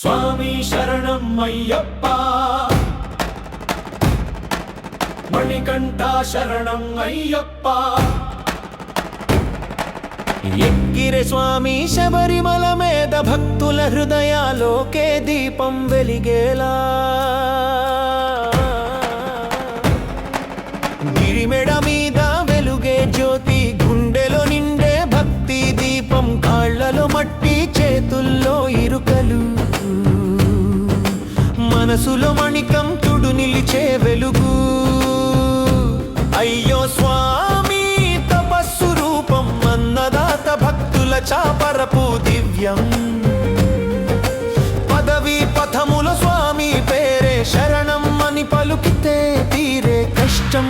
స్వామి శరణం అయ్యప్ప. మణికంఠ శరణం అయ్యప్ప. ఎక్కిరే స్వామి శబరిమల మీద భక్తుల హృదయాలోకే దీపం వెలిగేలా. గిరిమెడ మీద వెలుగే జ్యోతి గుండెలో నిండే భక్తి దీపం కాళ్ళలో మట్టి చేతుల్లో ఇరుకలు. మనసులో మణికంఠుడు నిలిచే వెలుగు. అయ్యో స్వామి తపస్సు రూపం అన్నదాత భక్తుల చాపరపు దివ్యం. పదవి పథముల స్వామి పేరే శరణం అని పలుకితే తీరే కష్టం.